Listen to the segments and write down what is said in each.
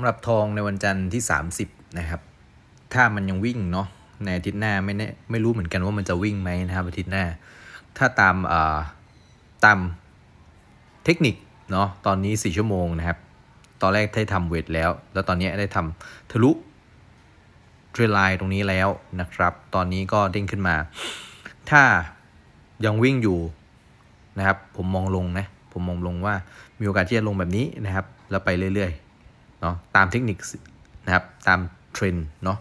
สำหรับทองในวันจันทร์ที่ 30 นะครับ ถ้ามันยังวิ่งเนาะในอาทิตย์หน้าไม่แน่ไม่รู้เหมือนกันว่ามันจะวิ่งไหมนะครับอาทิตย์หน้า ถ้าตามเอ่อตามเทคนิคเนาะตอนนี้ 4 ชั่วโมงนะครับ ตอนแรกได้ทำเวทแล้ว แล้วตอนนี้ได้ทำทะลุเทรลไลน์ตรงนี้แล้วนะครับ ตอนนี้ก็เด้งขึ้นมา ถ้ายังวิ่งอยู่นะครับ ผมมองลงนะ ผมมองลงว่ามีโอกาสที่จะลงแบบนี้นะครับ แล้วไปเรื่อยๆ เนาะตามเทคนิคนะครับตามเทรนด์เนาะ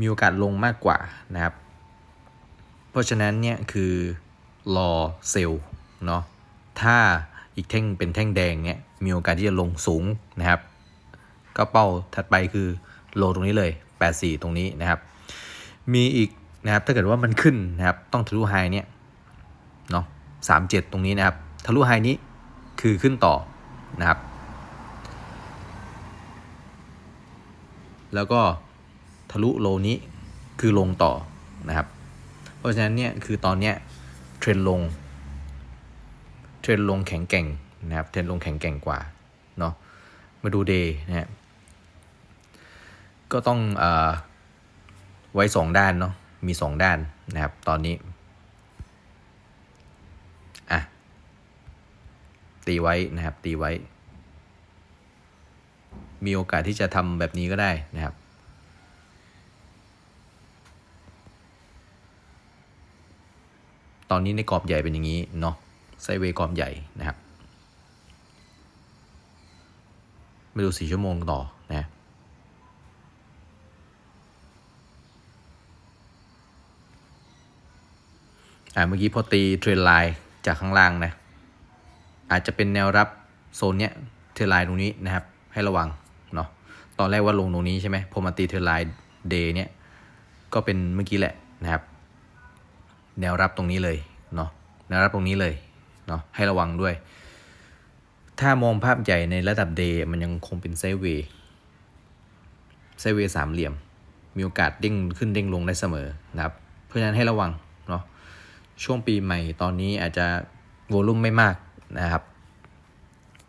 มีโอกาสลงมากกว่านะครับ เพราะฉะนั้นเนี่ยคือรอเซลล์เนาะถ้าอีกแท่งเป็นแท่งแดงเนี่ยมีโอกาสที่จะลงสูงนะครับ ก็เป้าถัดไปคือโลตรงนี้เลย 84 ตรงนี้นะครับ มีอีกนะครับถ้าเกิดว่ามันขึ้นนะครับต้องทะลุไฮเนี่ยเนาะ37 ตรงนี้นะครับทะลุไฮนี้คือขึ้นต่อนะครับ แล้วก็ทะลุโลนี้คือลงต่อนะครับ เพราะฉะนั้นเนี่ยคือตอนเนี้ยเทรนลงเทรนลงแข็งแกร่งนะครับเทรนลงแข็งแกร่งกว่าเนาะมาดูเดย์นะฮะก็ต้องเออไว้สองด้านเนาะมีสองด้านนะครับตอนนี้อะตีไว้นะครับตีไว้ มีโอกาสที่จะทำแบบนี้ก็ได้นะครับ ตอนนี้ในกรอบใหญ่เป็นอย่างนี้เนาะไซเวกรอบใหญ่นะครับมาดูสี่ชั่วโมงต่อนะอ่าเมื่อกี้พอตีเทรนไลน์จากข้างล่างนะ อาจจะเป็นแนวรับโซนเนี้ยเทรนไลน์ตรงนี้นะครับ ให้ระวัง อนแรกว่าลงตรงนี้ใช่ไหมพอมาตีเทอรนไลน์เดย์เนี้ยก็เป็นเมื่อกี้แหละนะครับ แนวรับตรงนี้เลยเนาะแนวรับตรงนี้เลยเนาะให้ระวังด้วย ถ้ามองภาพใหญ่ในระดับเดย์มันยังคงเป็นไซเวย์ไซเวย์สามเหลี่ยม มีโอกาสเด้งขึ้นเด้งลงได้เสมอนะครับ เพราะฉะนั้นให้ระวังเนาะช่วงปีใหม่ตอนนี้อาจจะโวลุ่มไม่มากนะครับ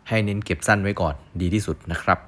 ให้เน้นเก็บสั้นไว้ก่อนดีที่สุดนะครับ